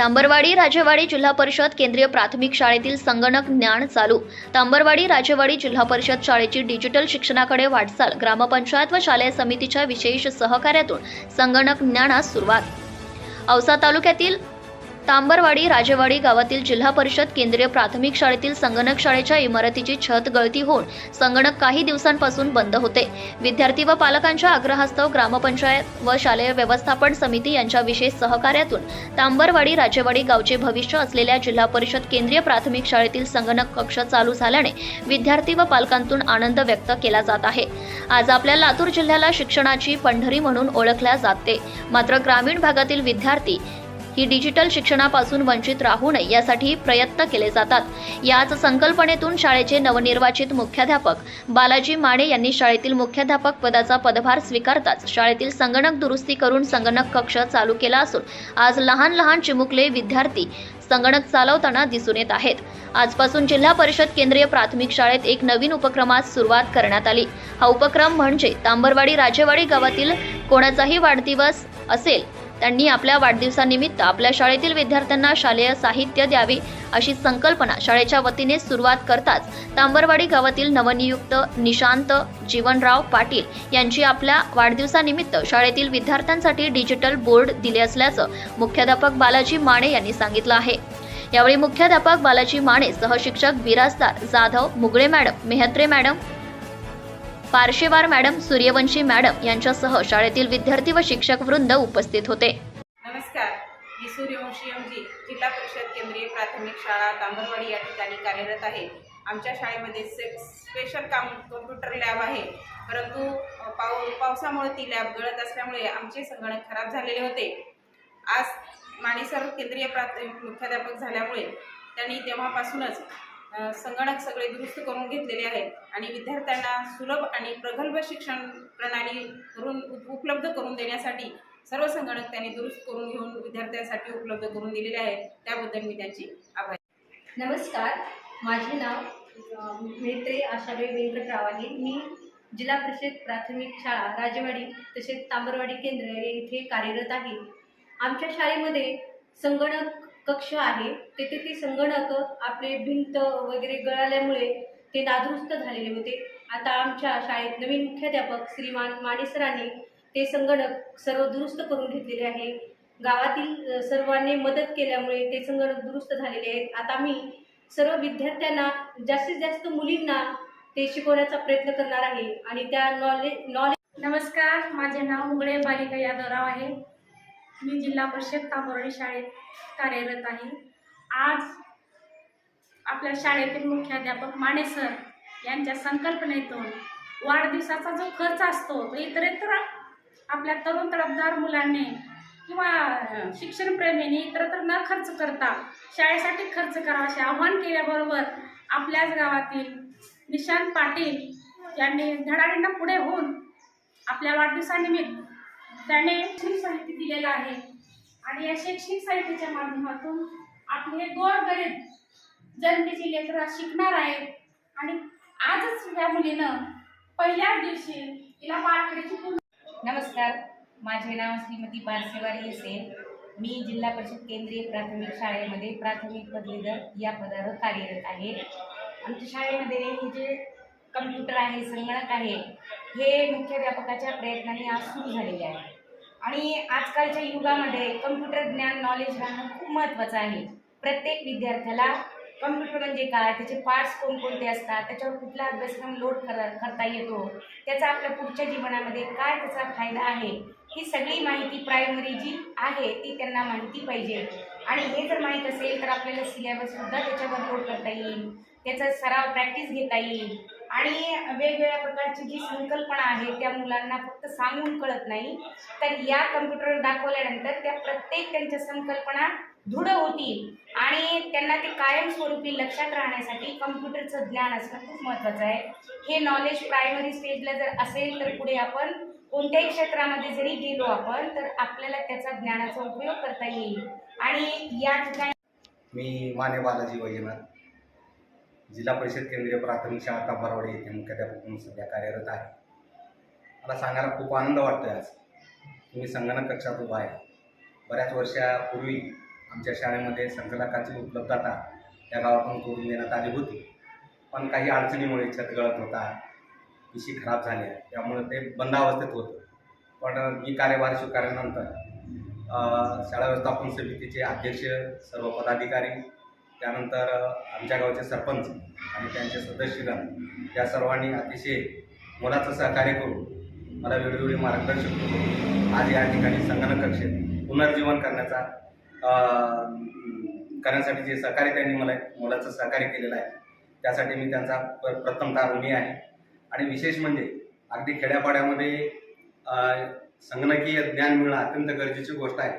तांबरवाडी राजेवाडी जिल्हा परिषद केंद्रीय प्राथमिक शाळेतील संगणक ज्ञान चालू. तांबरवाडी राजेवाडी जिल्हा परिषद शाळेची डिजिटल शिक्षणाकडे वाटचाल ग्रामपंचायत व शालेय समितीच्या विशेष सहकार्यातून संगणक ज्ञानास सुरुवात. औसा तालुक्यातील तांबरवाडी राजेवाडी गावातील जिल्हा परिषद केंद्रीय प्राथमिक शाळेतील संगणक शाळेच्या इमारतीची छत गळती होऊन संगणक काही दिवसांपासून बंद होते. विद्यार्थी व पालकांच्या आग्रहास्तव ग्रामपंचायत व शालेय व्यवस्थापन समिती यांच्या विशेष सहकार्यातून तांबरवाडी राजेवाडी गावचे भविष्य असलेल्या जिल्हा परिषद केंद्रीय प्राथमिक शाळेतील संगणक कक्ष चालू झाल्याने विद्यार्थी व पालकांतून आनंद व्यक्त केला जात आहे. आज आपल्या लातूर जिल्ह्याला शिक्षणाची पंढरी म्हणून ओळखल्या जाते. मात्र ग्रामीण भागातील विद्यार्थी ही डिजिटल शिक्षणापासून वंचित राहू नये यासाठी प्रयत्न केले जातात. याच संकल्पनेतून शाळेचे नवनिर्वाचित मुख्याध्यापक बालाजी माने यांनी शाळेतील मुख्याध्यापक पदाचा पदभार स्वीकारताच शाळेतील संगणक दुरुस्ती करून संगणक कक्ष चालू केला असून आज लहान लहान चिमुकले विद्यार्थी संगणक चालवताना दिसून येत आहेत. आजपासून जिल्हा परिषद केंद्रीय प्राथमिक शाळेत एक नवीन उपक्रमास सुरुवात करण्यात आली. हा उपक्रम म्हणजे तांबरवाडी राजेवाडी गावातील कोणाचाही वाढदिवस असेल त्यांनी आपल्या वाढदिवसानिमित्त आपल्या शाळेतील विद्यार्थ्यांना शालेय साहित्य द्यावे अशी संकल्पना शाळेच्या वतीने सुरुवात करताच तांबरवाडी गावातील नवनियुक्त निशांत जीवनराव पाटील यांची आपल्या वाढदिवसानिमित्त शाळेतील विद्यार्थ्यांसाठी डिजिटल बोर्ड दिले असल्याचं मुख्याध्यापक बालाजी माने यांनी सांगितलं आहे. यावेळी मुख्याध्यापक Balaji Mane सहशिक्षक Birajdar Jadhav Mugale madam Mehatre madam Parshewar madam Suryavanshi madam यांच्यासह शाळेतील विद्यार्थी व शिक्षक वृंद उपस्थित होते. नमस्कार. मी सूर्यवंशी एमजी जिल्हा परिषद केंद्रीय प्राथमिक शाळा तांबरवाडी या ठिकाणी कार्यरत आहे. आमच्या शाळेमध्ये से स्पेशल काम कॉम्प्युटर लॅब आहे. परंतु पाऊ पावसामुळे ती लॅब गळत असल्यामुळे आमचे संगणक खराब झालेले होते. आज माने सर केंद्रीय प्राथमिक मुख्याध्यापक झाल्यामुळे त्यांनी तेव्हापासूनच संगणक सगळे दुरुस्त करून घेतलेले आहेत आणि विद्यार्थ्यांना सुलभ आणि प्रगल्भ शिक्षण प्रणाली करून उप- उपलब्ध करून देण्यासाठी सर्व संगणक त्यांनी दुरुस्त करून घेऊन विद्यार्थ्यांसाठी उपलब्ध करून दिलेले आहेत. त्याबद्दल मी त्यांची आभार नमस्कार. माझे नाव मेत्रे आशाबाई व्यंकटराव आहे मी जिल्हा परिषद प्राथमिक शाळा राजेवाडी तसेच तांबरवाडी केंद्र येथे कार्यरत आहे. आमच्या शाळेमध्ये संगणक कक्ष आहे. तेथे ते संगणक आपले भिंत वगैरे गळाल्यामुळे ते नादुरुस्त झालेले होते. आता आमच्या शाळेत नवीन मुख्याध्यापक श्रीमान माणेसरांनी ते संगणक सर्व दुरुस्त करून घेतलेले आहे. गावातील सर्वांनी मदत केल्यामुळे ते संगणक दुरुस्त झालेले आहेत. आता मी सर्व विद्यार्थ्यांना जास्तीत जास्त मुलींना ते शिकवण्याचा प्रयत्न करणार आहे आणि त्या नॉलेज नॉलेज नमस्कार. माझे नाव मुगळे बालिका यादवराव आहे. मी जिल्हा परिषद ताबोर्डी शाळेत कार्यरत आहे. आज आपल्या शाळेतील मुख्याध्यापक माने सर यांच्या संकल्पनेतून वाढदिवसाचा जो खर्च असतो तो इतरत्र आपल्या तरुण तडफदार मुलांनी किंवा शिक्षणप्रेमींनी इतरत्र न खर्च करता शाळेसाठी खर्च करावा असे आव्हान केल्याबरोबर आपल्याच गावातील निशांत पाटील यांनी धडाडींना पुढे होऊन आपल्या वाढदिवसानिमित्त त्याने शैक्षणिक साहित्य दिलेलं आहे. आणि या शैक्षणिक साहित्याच्या माध्यमातून आपले हे गोरगरीब जन्मीची लेकरं शिकणार आहेत. आणि आजच या मुलीनं पहिल्याच दिवशी तिला पाठवण्याची पूर्ण नमस्कार. माझे नाव श्रीमती पारसेवारी असेल मी जिल्हा परिषद केंद्रीय प्राथमिक शाळेमध्ये प्राथमिक पदवीधर या पदावर कार्यरत आहे. आमच्या शाळेमध्ये हे जे कम्प्युटर आहे संगणक आहे हे मुख्याध्यापकाच्या प्रयत्नाने आज सुरू झालेले आहे. आणि आजकालच्या युगामध्ये कम्प्युटर ज्ञान नॉलेज राहणं खूप महत्त्वाचं आहे. प्रत्येक विद्यार्थ्याला कम्प्युटर म्हणजे काय? त्याचे पार्ट्स कोणकोणते असतात? त्याच्यावर कुठला अभ्यासक्रम लोड कर करता येतो? त्याचा आपल्या पुढच्या जीवनामध्ये काय त्याचा फायदा आहे? ही सगळी माहिती प्रायमरी जी आहे ती त्यांना माहिती पाहिजे. आणि हे जर माहीत असेल तर आपल्याला सिलेबससुद्धा त्याच्यावर लोड करता येईल. त्याचा सराव प्रॅक्टिस घेता येईल. आणि वेगवेगळ्या प्रकारची जी संकल्पना आहे त्या मुलांना फक्त सांगून कळत नाही. तर या कम्प्युटरवर दाखवल्यानंतर त्या प्रत्येक त्यांच्या संकल्पना दृढ होतील आणि त्यांना ते कायमस्वरूपी लक्षात राहण्यासाठी कम्प्युटरचं ज्ञान असणं खूप महत्त्वाचं आहे. हे नॉलेज प्रायमरी स्टेजला जर असेल तर पुढे आपण कोणत्याही क्षेत्रामध्ये जरी गेलो आपण तर आपल्याला त्याचा ज्ञानाचा उपयोग करता येईल. आणि या ठिकाणी मी माने बालाजी वैजनाथ जिल्हा परिषद केंद्रीय प्राथमिक शाळा तांबारवाडी येथे मुख्याध्यापक म्हणून सध्या कार्यरत आहे. मला सांगायला खूप आनंद वाटतो आहे आज. तुम्ही संगणक कक्षात उभा आहे. बऱ्याच वर्षापूर्वी आमच्या शाळेमध्ये संगणकाची उपलब्धता या गावातून करून देण्यात आली होती. पण काही अडचणीमुळे छत गळत होता पिशी खराब झाल्या त्यामुळे ते बंद अवस्थेत होतं. पण मी कार्यभार स्वीकारल्यानंतर शाळा व्यवस्थापन समितीचे अध्यक्ष सर्व पदाधिकारी त्यानंतर आमच्या गावचे सरपंच आणि त्यांचे सदस्यगण या सर्वांनी अतिशय मोलाचं सहकार्य करून मला वेळोवेळी मार्गदर्शन करून आज या ठिकाणी संगणक कक्षेत पुनर्जीवन करण्याचा करण्यासाठी जे सहकार्य त्यांनी मला मोलाचं सहकार्य केलेलं आहे त्यासाठी मी त्यांचा प्र प्रथमतः ऋणी आहे. आणि विशेष म्हणजे अगदी खेड्यापाड्यामध्ये संगणकीय ज्ञान मिळणं अत्यंत गरजेची गोष्ट आहे.